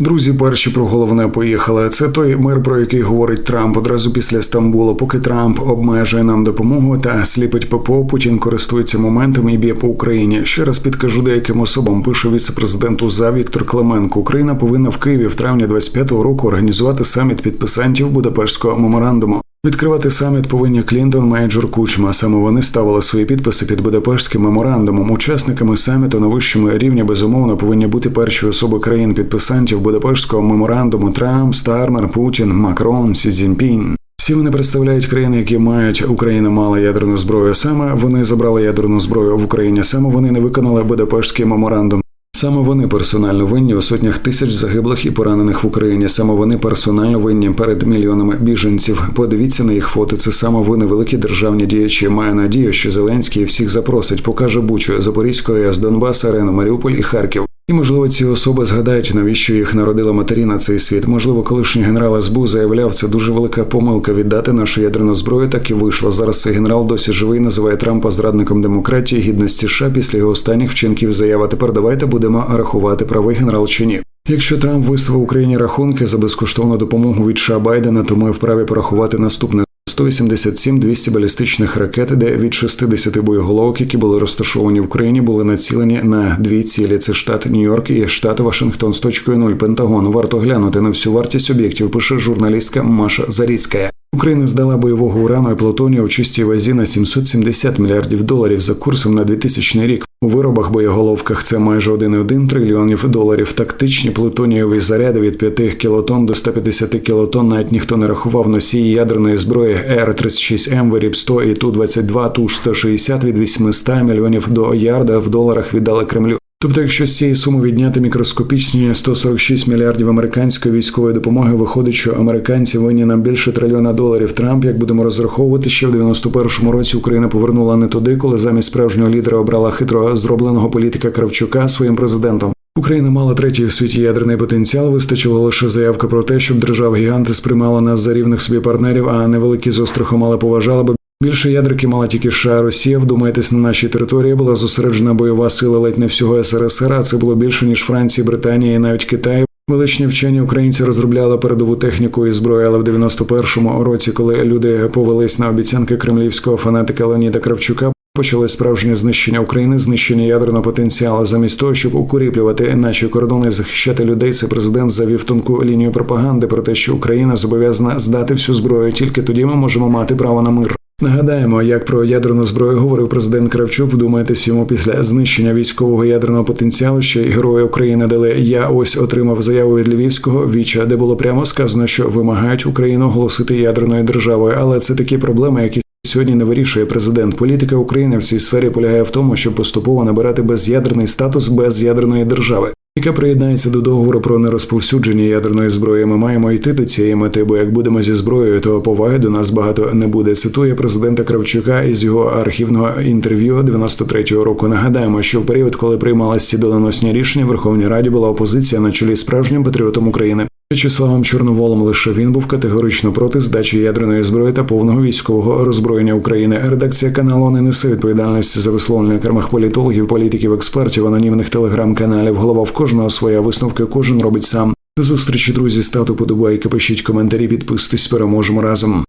Друзі, перші про головне поїхали. Це той мир, про який говорить Трамп одразу після Стамбула. Поки Трамп обмежує нам допомогу та сліпить ППО, Путін користується моментом і б'є по Україні. Ще раз підкажу деяким особам. Пише віце-президенту за Віктор Клименко. Україна повинна в Києві в травні 25-го року організувати саміт підписантів Будапештського меморандуму. Відкривати саміт повинні Клінтон, Мейджор Кучма. Саме вони ставили свої підписи під Будапештським меморандумом. Учасниками саміту на вищому рівні безумовно повинні бути перші особи країн-підписантів Будапештського меморандуму Трамп, Стармер, Путін, Макрон, Сі Цзіньпінь. Всі вони представляють країни, які мають Україна мала ядерну зброю. Саме вони забрали ядерну зброю в Україні. Саме вони не виконали Будапештський меморандум. Саме вони персонально винні у сотнях тисяч загиблих і поранених в Україні. Саме вони персонально винні перед мільйонами біженців. Подивіться на їх фото. Це саме вони великі державні діячі. Має надію, що Зеленський всіх запросить, покаже Бучу, Запорізьку АЕС, Донбас, Арену, Маріуполь і Харків. І можливо ці особи згадають, навіщо їх народила матері на цей світ. Можливо, колишній генерал СБУ заявляв, це дуже велика помилка віддати нашу ядерну зброю. Так і вийшло. Зараз цей генерал досі живий, називає Трампа зрадником демократії, гідності США після його останніх вчинків. Заява тепер давайте будемо рахувати правий генерал чи ні. Якщо Трамп виставив Україні рахунки за безкоштовну допомогу від США Байдена, то ми вправі порахувати наступне. 187-200 балістичних ракет, де від 60 боєголовок, які були розташовані в Україні, були націлені на дві цілі: це штат Нью-Йорк і штат Вашингтон з точкою 0 Пентагон. Варто глянути на всю вартість об'єктів. Пише журналістка Маша Заріцька. Україна здала бойового урану і плутонію в чистій вазі на 770 мільярдів доларів за курсом на 2000 рік. У виробах боєголовках це майже 1,1 трильйонів доларів. Тактичні плутонієві заряди від 5 кілотон до 150 кілотон. Навіть ніхто не рахував носії ядерної зброї Р-36М, виріб 100 і Ту-22, Ту-160 від 800 мільйонів до ярда в доларах віддали Кремлю. Тобто, якщо з цієї суми відняти мікроскопічні 146 мільярдів американської військової допомоги, виходить, що американці винні нам більше трильйона доларів. Трамп, як будемо розраховувати, ще в 91-му році Україна повернула не туди, коли замість справжнього лідера обрала хитро зробленого політика Кравчука своїм президентом. Україна мала третій в світі ядерний потенціал. Вистачило лише заявка про те, щоб держава гіганти сприймала нас за рівних собі партнерів, а невеликі з острахом, але поважала би. Більше ядерки мала тільки США, Росія. Вдумайтесь, на нашій території була зосереджена бойова сила ледь не всього СРСР. Це було більше ніж Франції, Британія і навіть Китай. Величні вчені українці розробляли передову техніку і зброю, але в 91-му році, коли люди повелись на обіцянки кремлівського фанатика Леоніда Кравчука, почали справжнє знищення України, знищення ядерного потенціалу. Замість того, щоб укріплювати наші кордони, захищати людей. Це президент завів тонку лінію пропаганди про те, що Україна зобов'язана здати всю зброю. Тільки тоді ми можемо мати право на мир. Нагадаємо, як про ядерну зброю говорив президент Кравчук. Вдумайтесь йому після знищення військового ядерного потенціалу, ще й герої України дали. Я ось отримав заяву від Львівського віча, де було прямо сказано, що вимагають Україну оголосити ядерною державою. Але це такі проблеми, які сьогодні не вирішує президент. Політика України в цій сфері полягає в тому, щоб поступово набирати без'ядерний статус без'ядерної держави яка приєднається до договору про нерозповсюдження ядерної зброї. Ми маємо йти до цієї мети, бо як будемо зі зброєю, то поваги до нас багато не буде. Цитує президента Кравчука із його архівного інтерв'ю 93-го року. Нагадаємо, що в період, коли приймалися ці доленосні рішення, в Верховній Раді була опозиція на чолі справжнім патріотом України. В'ячеславом Чорноволом лише він був категорично проти здачі ядерної зброї та повного військового роззброєння України. Редакція каналу не несе відповідальності за висловлення кермах політологів, політиків, експертів, анонімних телеграм-каналів. Голова в кожного своя висновки кожен робить сам. До зустрічі, друзі, ставте подобайки, пишіть коментарі, підписуйтесь, переможемо разом.